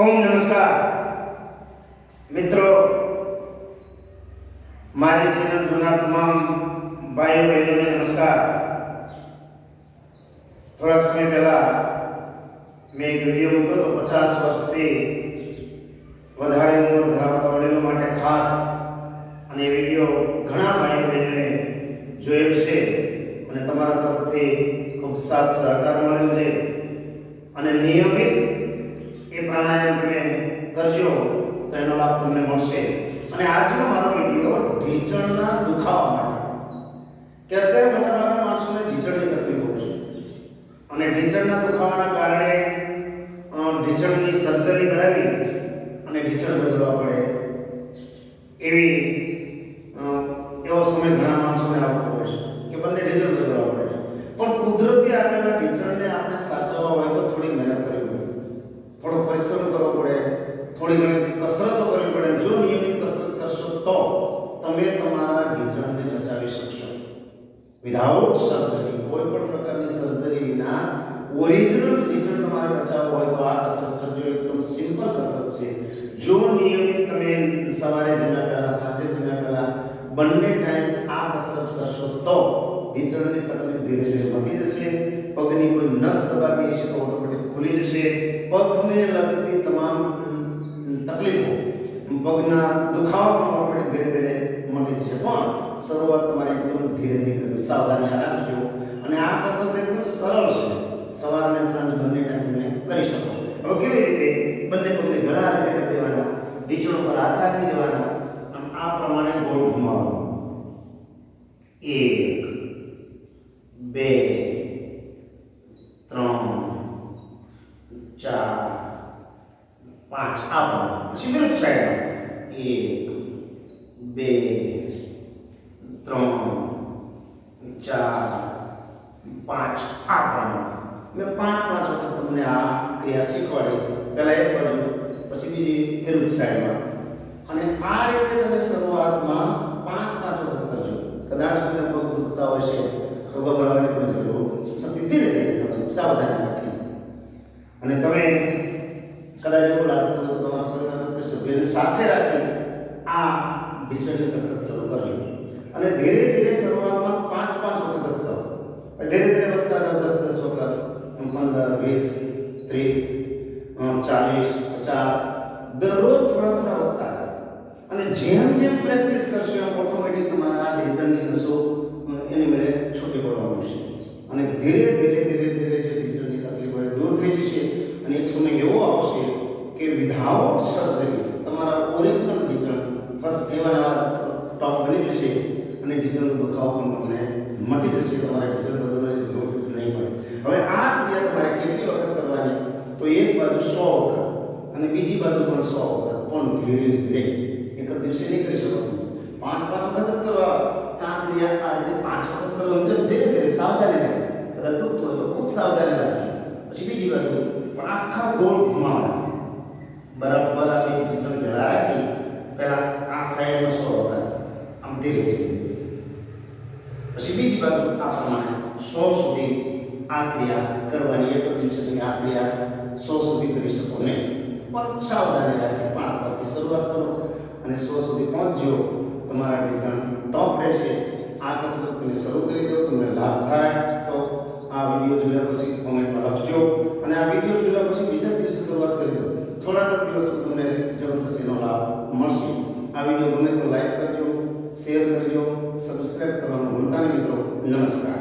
ઓમ નમસ્કાર. મિત્રો, મારી ચેનલ જોનાર તમામ ભાઈઓ બહેનોને નમસ્કાર. થોડાક સમય પહેલા મેં એક વીડિયો મૂક્યો હતો, પચાસ વર્ષથી વધારે ઉંમર ધરાવતા વડીલો માટે ખાસ. અને એ વીડિયો ઘણા ભાઈઓ બહેનોએ જોયેલ છે અને તમારા તરફથી ખૂબ સાથ સહકાર મળ્યો છે. અને નિયમિત કરજો તો એનો લાભ તમને મળશે. અને આજનો મારો વીડિયો ઢીચણના દુખાવા માટે. કે અત્યારે મોટાભાગના માણસોને ઢીચણની તકલીફ હોય છે. અને ઢીચણના દુખાવાના કારણે ઢીચણની સર્જરી કરાવી અને ઢીચણ બદલવા પડે. એવી એવો સમય ઘણા માણસોને આવતો હોય છે કે બંને ઢીચણ બદલવા પડે પણ કુદરતી આપેલા ઢીચણને આપણે સાચવવા હોય તો થોડી મહેનત કરવી પડે. થોડો પરિશ્રમ કરવો પડે. થોડી ઘણી કસરતો કરવી પડે. જો નિયમિત કસરત કરશો તો તમે તમારા ઢીંચણને બચાવી શકશો. વિધાઉટ સર્જરી કોઈ પણ પ્રકારની સર્જરી વિના ઓરિજિનલ ઢીંચણ તમારે બચાવવું હોય તો આ કસરત કરજો. એકદમ સિમ્પલ કસરત છે. જો નિયમિત તમે સવારે જમ્યા પહેલા, સાંજે જમ્યા પહેલા બંને ટાઈમ આ કસરત કરશો તો ઢીંચણની તકલીફ ધીરે ધીરે મટી જશે. પગની કોઈ નસ દબાતી હશે તો ઓટોમેટિક ખુલી જશે. પગને લગતી તમામ તકલીફો. પગના દુખાવા પણ ધીરે ધીરે મટી જશે. પણ શરૂઆત તમારે એકદમ ધીરે ધીરે કરવી. સાવધાની રાખજો. અને આ કસરત એકદમ સરળ છે. સવાર અને સાંજ બંને ટાઈમ તમે કરી શકો. હવે કેવી રીતે? બંને પગને ગળા રીતે કરી દેવાના. ઢીંચણ પર હાથ રાખી દેવાના. અને આ પ્રમાણે ગોળ ઘુમાવવાનો એક, બે, ત્રણ, ચાર પાંચ, આ પછી વિરુદ્ધ સાઈડમાં એક, બે, ત્રણ, ચાર, પાંચ, આ પ્રમાણે મેં પાંચ પાંચ વખત તમને આ ક્રિયા શીખવાડી. પહેલા એક બાજુ, પછી બીજી વિરુદ્ધ સાઈડમાં. અને આ રીતે તમે શરૂઆતમાં પાંચ પાંચ વખત કરજો. કદાચ તમને પગ દુખતા હોય છે, તો ગભરાવાની પણ જરૂર નથી. ધીરે ધીરે સાવધાની રાખી. અને તમે કદાચ એવું લાગતું હોય તો તમારા પરિવારના કોઈ સભ્યને સાથે રાખી આ ડિજિટલ કસરત શરૂ કરજો અને ધીરે ધીરે શરૂઆતમાં પાંચ પાંચ વખત જ કરો. ધીરે ધીરે વધતા જાઓ દસ દસ વખત. પંદર, વીસ, ત્રીસ ચાલીસ, પચાસ. દરરોજ થોડા થોડા વધતા અને જેમ જેમ પ્રેક્ટિસ કરશો એમ ઓટોમેટિક તમારા ડિજિટલની નસો એની મેળે છૂટી પડવા મળશે અને ધીરે ધીરે ધીરે ધીરે જે ડિજિટલની તકલીફ હોય દૂર થઈ જશે. અને એક સમય એવો આવશે કે વિધાઉટ સર્જરી તમારા ઓરિજિનલ ડિજિટલ ફર્સ્ટ એવા નવા ટોપ બની જશે અને ડિજિટલનો દુખાવો પણ તમને મટી જશે, તમારે ડિજિટલ બદલવાની જરૂર નહીં પડે. હવે આ ક્રિયા તમારે કેટલી વખત કરવાની? તો એક બાજુ સો વખત અને બીજી બાજુ પણ સો વખત. પણ ધીરે ધીરે. એક જ દિવસે નહીં કરી શકો પાંચ પાંચ વખત જ કરવા આ ક્રિયા આ રીતે પાંચ વખત કરો. એમ ધીરે ધીરે સાવધાની રાખો કદાચ દુખતું હોય તો ખૂબ સાવધાની રાખજો. પછી બીજી બાજુ પણ આખા ગોળ ઘુમાવવાના બરાબર આપણી ડિઝલ ભેળા રાખી પહેલા આ સાઈડમાં સો વખત આમ ધીરે ધીરે ધીરે પછી બીજી બાજુ આ પ્રમાણે સો સુધી આ ક્રિયા કરવાની એક જ દિવસે તમે આ ક્રિયા સો સુધી કરી શકો નહીં પણ સાવધાની રાખી પાંચ પગથી શરૂઆત કરો અને સો સુધી પહોંચજો તમારા ડિઝાઇન ટોપ રહેશે આ કસરત તમે શરૂ કરી દો તમને લાભ થાય તો આ વીડિયો જોયા પછી કોમેન્ટમાં લખજો અને આ વીડિયો જોયા પછી બીજા દિવસે શરૂઆત કરી દો. થોડાક જ દિવસ તમને જબરદસ્ત એનો લાભ મળશે. આ વીડિયો ગમે તો લાઈક કરજો, શેર કરજો, સબસ્ક્રાઇબ કરવાનું ભૂલતા નહીં મિત્રો. નમસ્કાર.